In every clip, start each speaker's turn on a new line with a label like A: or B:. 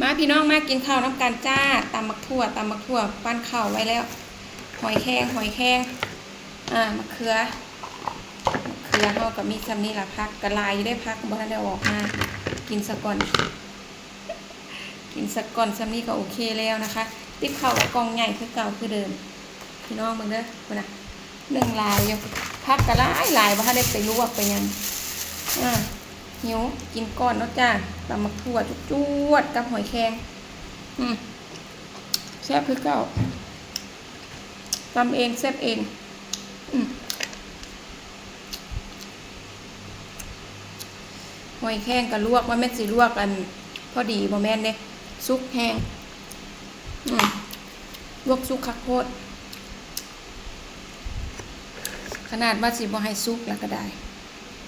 A: มาพี่น้องมากินข้าวน้ำกันจ้าตำมักทั่วตำมักทั่วปั้นข้าวไว้แล้ว หอยแครงหอยแครงอ่ามะเขือมะเขือเฮากับมีซำนี้ล่ะพักกระลายอยู่ได้พักบ่ทันได้ออกมากินสะก่อน กินสะก่อนซำนี้ก็โอเคแล้วนะคะ ติ๊บข้าวกองใหญ่คือเก่าคือเดิมพี่น้องเบิ่งเด้อคนน่ะหนึ่งลายอยู่พักกระลายลายบ่ทันได้ไปลวกไปยังอ่า หิวกินก้อนเนาะจ้าตำมักถั่วจุจวดๆกับหอยแครงอืมแซ่บคือเก่าตำเองแซ่บเอง อืมหอยแครงก็ลวกว่าแม่นสิลวกกัน พอดีบ่แม่นเด้ซุกแห้งอืมลวกซุกคักโคตรขนาดว่าสิบ่ให้ซุกแล้วก็ได้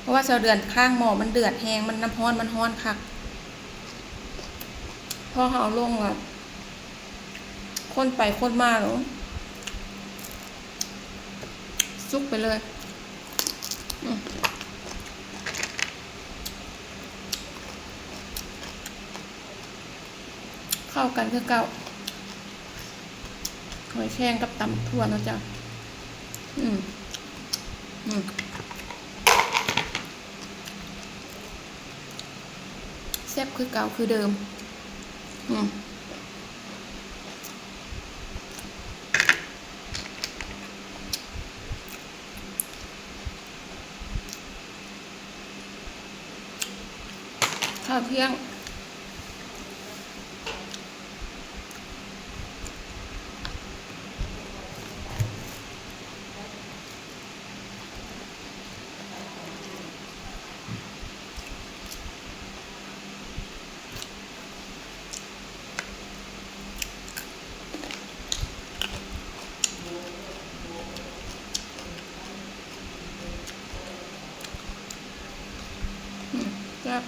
A: ราะว่าเสาเดือนข้างหมอมันเดือดแหงมันน้ำร้อนมันร้อนคักพอเขาเอาลงอะคนไปคนมาหรอซุกไปเลยเข้ากันคือเก่าหอยแครงกับตำถั่วนะจ๊ะ อืม อืม ซ่บคือเก่าคือเดิม อืมข้าวเที่ยง อืมแซ่บ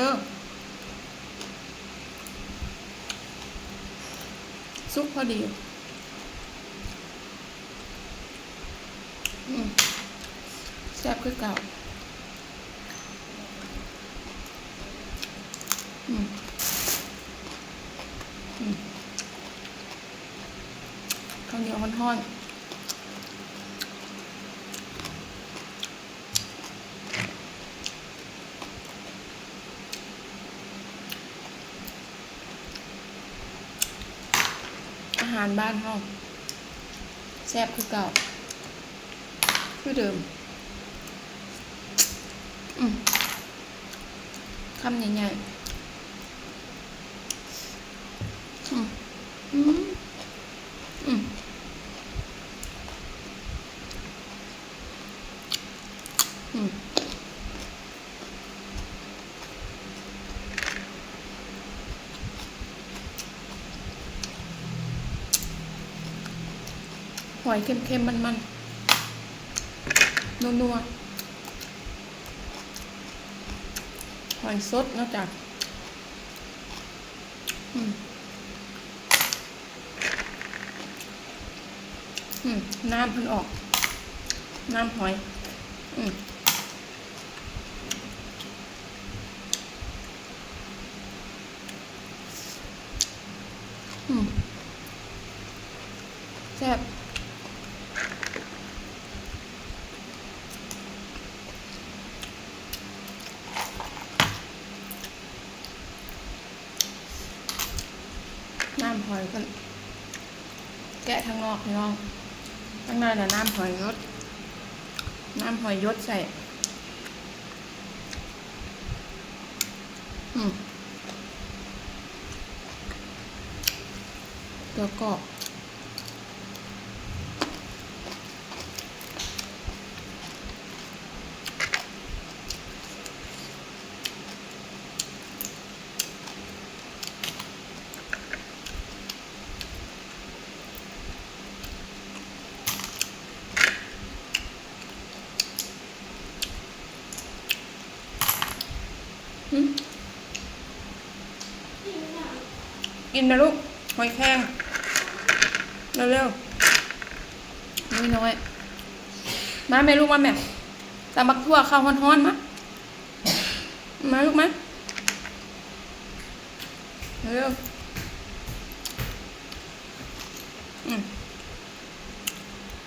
A: เด้อซุปพอดีอืมแซ่บคือเก่าอืมอืมข้าวเหนียวร้อนๆ หารบ้านเฮาแซ่บคือเก่า คือเดิมอืมคำใหญ่ๆอืมอืมอืมอืม หอยเค็มๆ มันๆ นัวๆ หอยสดนอกจากอืมอืมน้ำเพิ่นออก น้ำหอย อืมอืมแซ่บ น้ำหอยกันแกะทั้งนอกพี่น้องข้งในแล้วน้ำหอยยศน้ำหอยยศใส่อืมตัวกรอบ กินนะลูกหอยแครงเร็วๆน้อยน้อยมาแม่ลูกมาแม่ตำบักทั่วข้าวฮ้อนๆมามาลูกมาเร็วอื